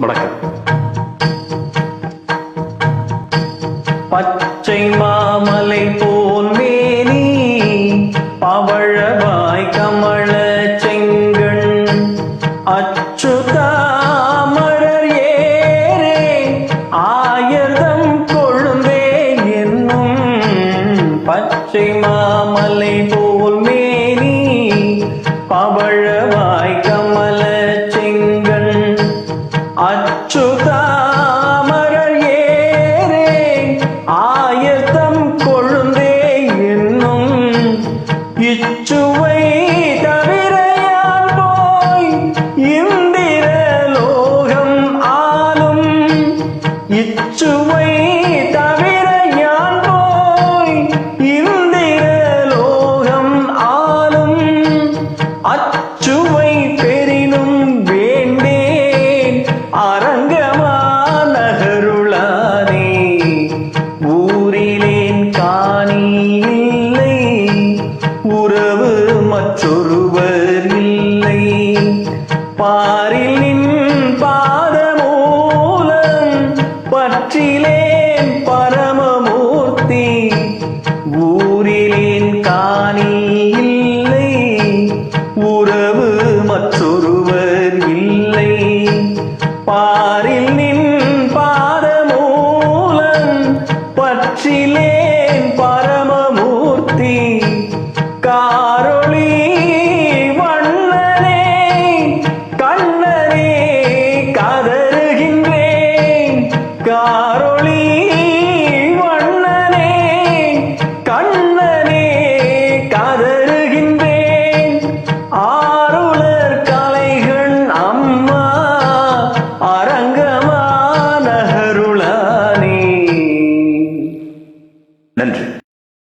வணக்கம். பச்சை மாமலை போல் மேனி பவழவாய் கமல செங்கண். அச்சுதாமரர் ஏரே ஆயர்தம் கொழுந்தே என்னும் பச்சை மாமலை போல் மேனி பவழவாய் அச்சுதாமரர் ஏரே ஆயத்தம் கொழுந்தே என்னும் இச்சுவை பாரில் நின் பாதமூலம் பற்றிலேன் பரமமூர்த்தி. ஊரிலேன் காணி இல்லை உறவு மற்றொருவர் இல்லை. பாரில் நின் பாதமூலம் பற்றிலேன் பரமமூர்த்தி. காரொளி